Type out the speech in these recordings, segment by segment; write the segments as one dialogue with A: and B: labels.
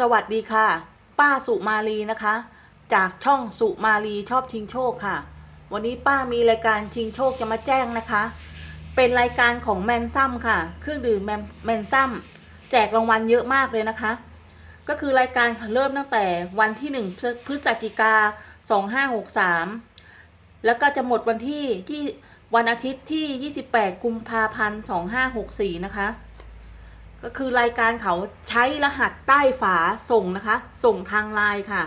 A: สวัสดีค่ะ ป้าสุมาลีนะคะ จากช่องสุมาลีชอบชิงโชคค่ะ วันนี้ป้ามีรายการชิงโชคจะมาแจ้งนะคะ เป็นรายการของแมนซัมค่ะ เครื่องดื่มแมนแมนซัมแจกรางวัลเยอะมากเลยนะคะ ก็คือรายการเริ่มตั้งแต่วันที่ 1 พฤศจิกา 2563 แล้วก็จะหมดวันที่ที่วันอาทิตย์ที่ 28 กุมภาพันธ์ 2564 นะคะ ก็คือรายการเขาใช้รหัสใต้ฝาส่งนะคะ ส่งทางไลน์ค่ะ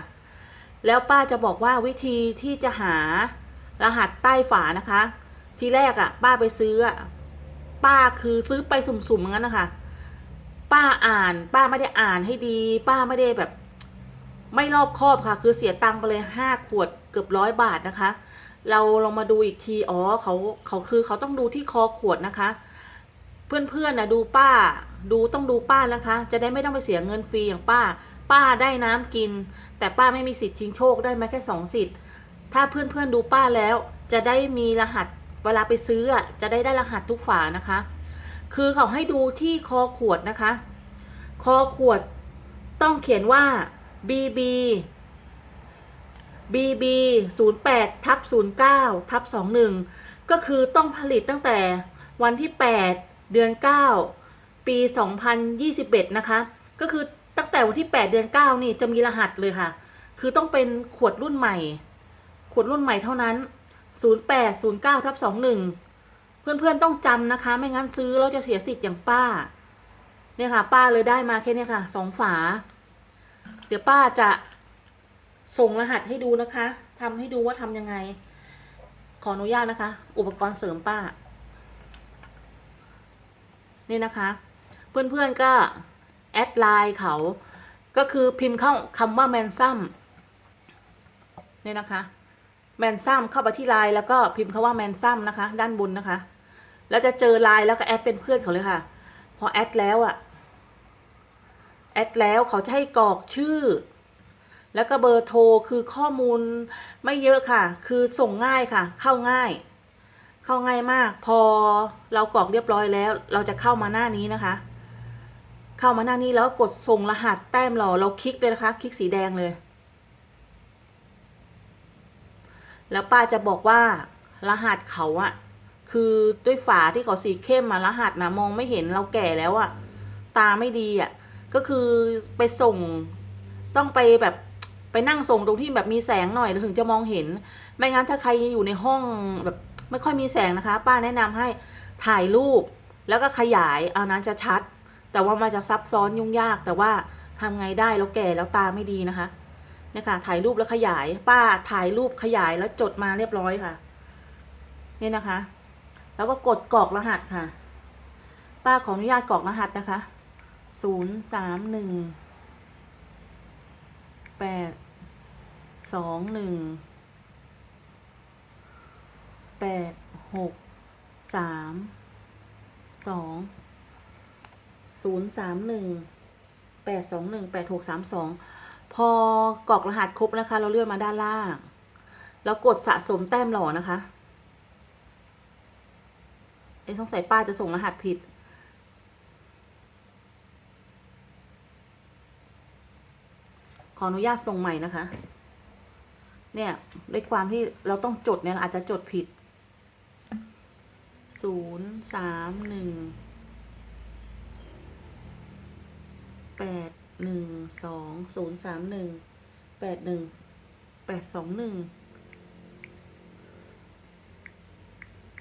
A: แล้วป้าจะบอกว่าวิธีที่จะหารหัสใต้ฝานะคะ ทีแรกอะ่ะ ป้าไปซื้ออป้าคือซื้อไปสุ่มๆอย่างนั้นนะคะ ป้าอ่าน ป้าไม่ได้อ่านให้ดี ป้าไม่ได้แบบ ไม่รอบคอบค่ะ คือเสียตังค์ไปเลยห้าขวดเกือบร้อยบาทนะคะ เราลองมาดูอีกที อ๋อเขาเขาคือเขาต้องดูที่คอขวดนะคะ เพื่อนๆนะดูป้า ดูต้องดูป้านะคะ จะได้ไม่ต้องไปเสียเงินฟรีอย่างป้า ป้าได้น้ำกิน แต่ป้าไม่มีสิทธิ์ชิงโชคได้ไหมแค่สองสิทธิ์ถ้าเพื่อนๆดูป้าแล้ว จะได้มีรหัสเวลาไปซื้อจะได้ได้รหัสทุกฝานะคะ คือเขาให้ดูที่คอขวดนะคะ คอขวดต้องเขียนว่า BB BB 08ทับ09ทับ21 ก็คือต้องผลิตตั้งแต่วันที่ 8 เดือน 9 ปี 2021 นะคะ ก็คือตั้งแต่วันที่ 8 เดือน 9 นี่จะมีรหัสเลยค่ะ คือต้องเป็นขวดรุ่นใหม่ ขวดรุ่นใหม่เท่านั้น 08 09ทับ21 เพื่อนๆต้องจำนะคะ ไม่งั้นซื้อแล้วจะเสียสิทธิ์อย่างป้า เนี่ยค่ะ ป้าเลยได้มาแค่เนี้ค่ะสองฝา เดี๋ยวป้าจะส่งรหัสให้ดูนะคะทำให้ดูว่าทำยังไง ขออนุญาตนะคะ อุปกรณ์เสริมป้า นี่นะคะ เพื่อนๆก็แอดไลน์เขา ก็คือพิมพ์เข้าคำว่าแมนซัมนี่นะคะ แมนซัมเข้าไปที่ไลน์แล้วก็พิมพ์คาว่าแมนซัมนะคะ ด้านบนนะคะ แล้วจะเจอไลน์แล้วก็แอดเป็นเพื่อนเขาเลยค่ะ พอแอดแล้วอะแอดแล้วเขาจะให้กรอกชื่อ แล้วก็เบอร์โทรคือข้อมูลไม่เยอะค่ะ คือส่งง่ายค่ะ เข้าง่าย เข้าง่ายมาก พอเรากรอกเรียบร้อยแล้ว เราจะเข้ามาหน้านี้นะคะ เข้ามาหน้านี้แล้วกดส่งรหัสแต้มเราเราคลิกเลยนะคะ คลิกสีแดงเลย แล้วป้าจะบอกว่ารหัสเขาอะคือด้วยฝาที่เขาสีเข้มมารหัสนะมองไม่เห็นเราแก่แล้วอะตาไม่ดีอะก็คือไปส่งต้องไปแบบไปนั่งส่งตรงที่แบบมีแสงหน่อยถึงจะมองเห็น ไม่งั้นถ้าใครอยู่ในห้องแบบ ไม่ค่อยมีแสงนะคะ ป้าแนะนำให้ถ่ายรูป แล้วก็ขยายเอานั้นจะชัด แต่ว่ามันจะซับซ้อนยุ่งยาก แต่ว่าทำไงได้เราแก่แล้วตาไม่ดีนะคะเนี่ยค่ะถ่ายรูปแล้วขยาย ป้าถ่ายรูปขยายแล้วจดมาเรียบร้อยค่ะ เนี่ยนะคะ แล้วก็กดกรอกรหัสค่ะ ป้าขออนุญาตกรอกรหัสนะคะศูนย์สามหนึ่งแปดสองหนึ่ง แปดหกสามสองศูนย์สามหนึ่งแปดสองหนึ่งแปดหกสามสองพอกรอกรหัสครบนะคะ เราเลื่อนมาด้านล่าง แล้วกดสะสมแต้มหล่อนะคะเอ้ต้องใส่ป้าจะส่งรหัสผิด ขออนุญาตส่งใหม่นะคะ เนี่ยด้วยความที่เราต้องจดเนี่ยอาจจะจดผิด ศูนย์สามหนึ่งแปดหนึ่งสองศูนย์สามหนึ่งแปดหนึ่งแปดสองหนึ่ง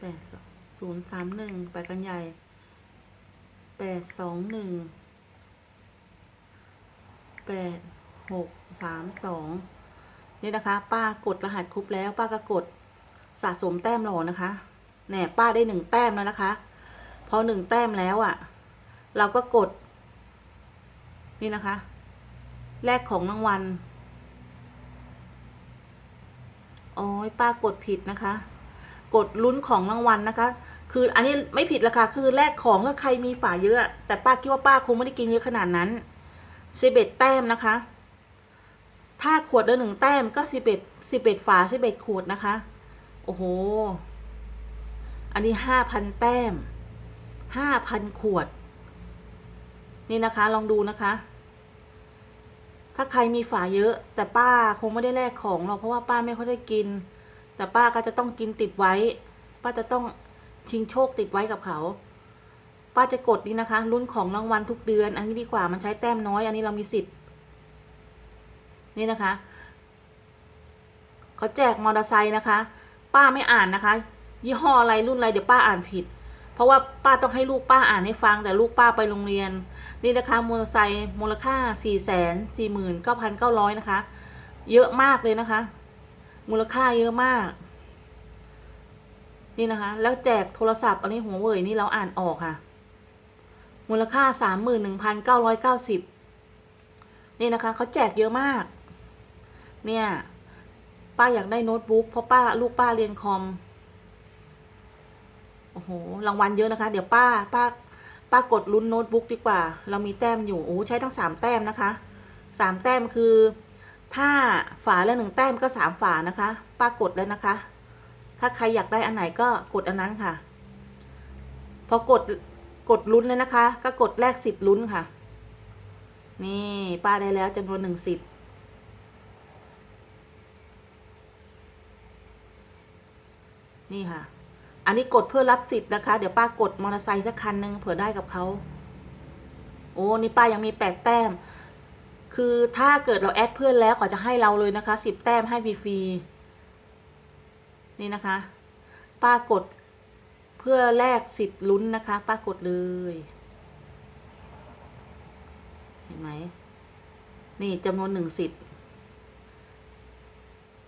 A: แปดสองศูนย์สามหนึ่งแปดกันใหญ่แปดสองหนึ่งแปดหกสามสองนี่นะคะ ป้ากดรหัสครบแล้ว ป้าก็กดสะสมแต้มรอนะคะ แหน่ป้าได้หนึ่งแต้มแล้วนะคะ พอหนึ่งแต้มแล้วอะ่ะ เราก็กด นี่นะคะ แลกของรางวัล โอ้ยป้ากดผิดนะคะ กดลุ้นของรางวัลนะคะ คืออันนี้ไม่ผิดละค่ะ คือแลกของถ้าใครมีฝาเยอะ แต่ป้าคิดว่าป้าคงไม่ได้กินเยอะขนาดนั้นสิบเอ็ดแต้มนะคะ ถ้าขวดละหนึ่งแต้มก็สิบเอ็ดสิบเอ็ดฝาสิบเอ็ดขวดนะคะ โอ้โห อันนี้ห้าพันแต้มห้าพันขวด นี่นะคะลองดูนะคะ ถ้าใครมีฝาเยอะ แต่ป้าคงไม่ได้แลกของหรอกเพราะว่าป้าไม่ค่อยได้กิน แต่ป้าก็จะต้องกินติดไว้ ป้าจะต้องชิงโชคติดไว้กับเขา ป้าจะกดนี่นะคะรุ่นของรางวัลทุกเดือน อันนี้ดีกว่ามันใช้แต้มน้อย อันนี้เรามีสิทธิ์ นี่นะคะเขาแจกมอเตอร์ไซค์นะคะ ป้าไม่อ่านนะคะ ยี่ห้ออะไรรุ่นอะไรเดี๋ยวป้าอ่านผิด เพราะว่าป้าต้องให้ลูกป้าอ่านให้ฟังแต่ลูกป้าไปโรงเรียน นี่นะคะมอเตอร์ไซค์มูลค่าสี่แสนสี่หมื่นเก้าพันเก้าร้อยนะคะ เยอะมากเลยนะคะ มูลค่าเยอะมาก นี่นะคะ แล้วแจกโทรศัพท์อันนี้หัวเว่ยนี่เราอ่านออกค่ะ มูลค่าสามหมื่นหนึ่งพันเก้าร้อยเก้าสิบนี่นะคะเขาแจกเยอะมาก เนี่ย ป้าอยากได้โน้ตบุ๊กเพราะป้าลูกป้าเรียนคอม อ้โหรางวัลเยอะนะคะ เดี๋ยวป้าป้าป้ากดลุ้นโน้ตบุ๊กดีกว่า เรามีแต้มอยู่โอ้ใช้ทั้งสามแต้มนะคะสามแต้มคือ ถ้าฝาละหนึ่งแต้มก็สามฝานะคะป้ากดแล้วนะคะ ถ้าใครอยากได้อันไหนก็กดอันนั้นค่ะ พอกดกดลุ้นเลยนะคะ ก็กดแลกสิทธิ์ลุ้นค่ะ นี่ป้าได้แล้วจำนวนหนึ่งสิทธิ์นี่ค่ะ อันนี้กดเพื่อรับสิทธิ์นะคะ เดี๋ยวป้ากดมอเตอร์ไซค์สักคันหนึ่งเผื่อได้กับเขา โอ้นี่ป้ายังมีแปดแต้ม คือถ้าเกิดเราแอดเพื่อนแล้วเขาจะให้เราเลยนะคะสิบแต้มให้ฟรีๆนี่นะคะ ป้ากดเพื่อแลกสิทธิ์ลุ้นนะคะ ป้ากดเลย เห็นไหม นี่จำนวนหนึ่งสิทธิ์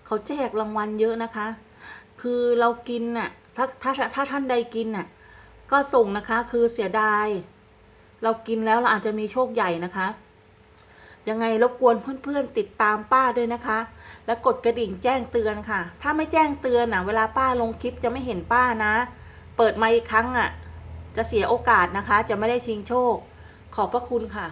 A: เขาแจกรางวัลเยอะนะคะ คือเรากินน่ะ ถ้าถ้าถ้าท่านใดกินน่ะ ก็ส่งนะคะ คือเสียดาย เรากินแล้วเราอาจจะมีโชคใหญ่นะคะ ยังไงรบกวนเพื่อนๆติดตามป้าด้วยนะคะ และกดกระดิ่งแจ้งเตือนค่ะ ถ้าไม่แจ้งเตือนน่ะเวลาป้าลงคลิปจะไม่เห็นป้านะ เปิดมาอีกครั้งอะ จะเสียโอกาสนะคะ จะไม่ได้ชิงโชค ขอบพระคุณค่ะ